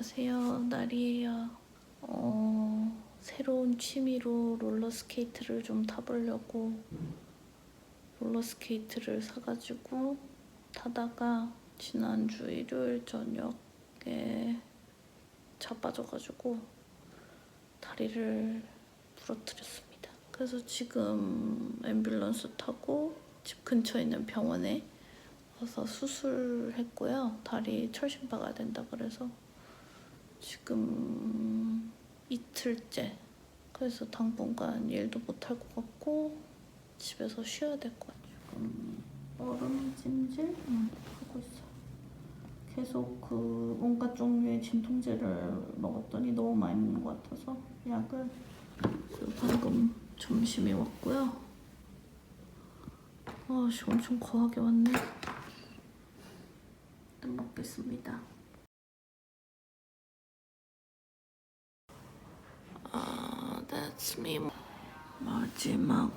안녕하세요. 날이에요. 어, 새로운 취미로 롤러스케이트를 좀 타보려고 롤러스케이트를 사가지고 타다가 지난주 일요일 저녁에 자빠져가지고 다리를 부러뜨렸습니다. 그래서 지금 앰뷸런스 타고 집 근처에 있는 병원에 와서 수술했고요. 다리 철심 박아야 된다 그래서 지금 이틀째. 그래서 당분간 일도 못할 것 같고 집에서 쉬어야 될 것 같아요. 지금 얼음 찜질 응, 하고 있어요. 계속 그 온갖 종류의 진통제를 먹었더니 너무 많이 먹는 것 같아서 약을 방금 점심이 왔고요. 아씨 엄청 거하게 왔네. 일단 먹겠습니다. スミもマジマン